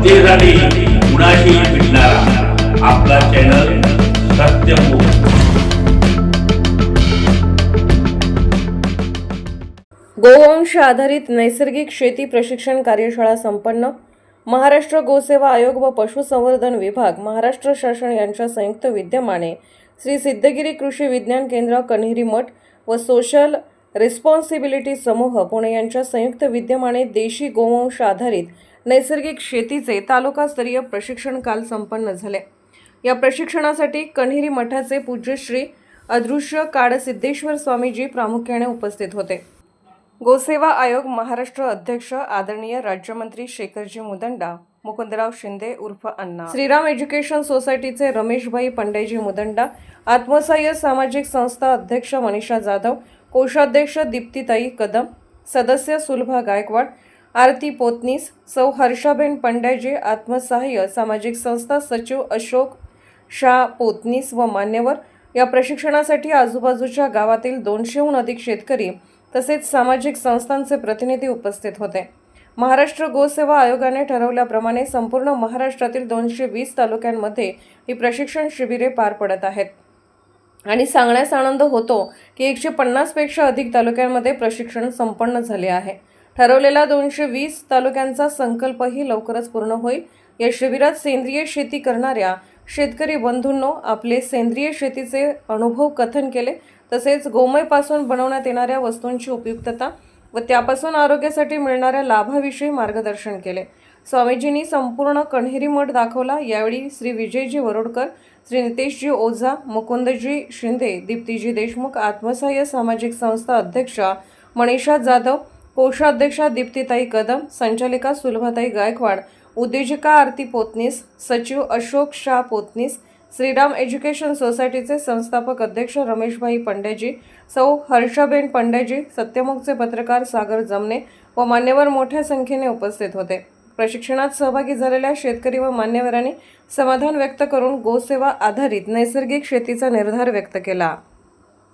जनतेसाठी कुणाशी भेटणारा आपला चॅनल सत्यमुख गोवंश आधारित नैसर्गिक शेती प्रशिक्षण कार्यशाळा संपन्न. महाराष्ट्र गोसेवा आयोग व पशुसंवर्धन विभाग महाराष्ट्र शासन यांच्या संयुक्त विद्यमाने श्री सिद्धगिरी कृषी विज्ञान केंद्र कन्हेरी मठ व सोशल रिस्पॉन्सिबिलिटी समूह पुणे यांच्या संयुक्त विद्यमाने देशी गोवंश आधारित नैसर्गिक शेतीचे तालुकास्तरीय प्रशिक्षण काल संपन्न झाले. या प्रशिक्षणासाठी कन्हेरी मठाचे पूज्यश्री अदृश्य काडसिद्धेश्वर स्वामीजी प्रामुख्याने उपस्थित होते. गोसेवा आयोग महाराष्ट्र अध्यक्ष आदरणीय राज्यमंत्री शेखरजी मुदंडा मुकुंदराव शिंदे उर्फ अण्णा श्रीराम एज्युकेशन सोसायटीचे रमेशभाई पंडेजी मुदंडा आत्मसहाय्य सामाजिक संस्था अध्यक्ष मनीषा जाधव कोषाध्यक्ष दीप्तीताई कदम सदस्य सुलभा गायकवाड आरती पोतनीस सौ हर्षाबेन पंड्याजी आत्मसहाय्य सामाजिक संस्था सचिव अशोक शाह पोतनीस व मान्यवर या प्रशिक्षणासाठी आजूबाजूच्या गावातील दोनशेहून अधिक शेतकरी तसेच सामाजिक संस्थांचे प्रतिनिधी उपस्थित होते. महाराष्ट्र गोसेवा आयोगाने ठरवल्याप्रमाणे संपूर्ण महाराष्ट्रातील दोनशे वीस तालुक्यांमध्ये ही प्रशिक्षण शिबिरे पार पडत आहेत. आणि सांगण्यास आनंद होतो की एकशे पन्नासपेक्षा अधिक तालुक्यांमध्ये प्रशिक्षण संपन्न झाले आहे. ठरवलेला दोनशे वीस तालुक्यांचा संकल्पही लवकरच पूर्ण होईल. या शिबिरात सेंद्रिय शेती करणाऱ्या शेतकरी बंधूंनो आपले सेंद्रिय शेतीचे अनुभव कथन केले. तसेच गोमयपासून बनवण्यात येणाऱ्या वस्तूंची उपयुक्तता व त्यापासून आरोग्यासाठी मिळणाऱ्या लाभाविषयी मार्गदर्शन केले. स्वामीजींनी संपूर्ण कण्हेरी मठ दाखवला. यावेळी श्री विजयजी वरोडकर श्री नितेशजी ओझा मुकुंदजी शिंदे दीप्तीजी देशमुख आत्मसहाय्य सामाजिक संस्था अध्यक्षा मनीषा जाधव कोषाध्यक्षा दीप्तीताई कदम संचालिका सुलभाताई गायकवाड उद्योजिका आरती पोतनीस सचिव अशोक शाह पोतनीस श्रीराम एज्युकेशन सोसायटीचे संस्थापक अध्यक्ष रमेशभाई पंड्याजी सौ हर्षाबेन पंड्याजी सत्यमुखचे पत्रकार सागर जमने व मान्यवर मोठ्या संख्येने उपस्थित होते. प्रशिक्षणात सहभागी झालेल्या शेतकरी व मान्यवरांनी समाधान व्यक्त करून गोसेवा आधारित नैसर्गिक शेतीचा निर्धार व्यक्त केला.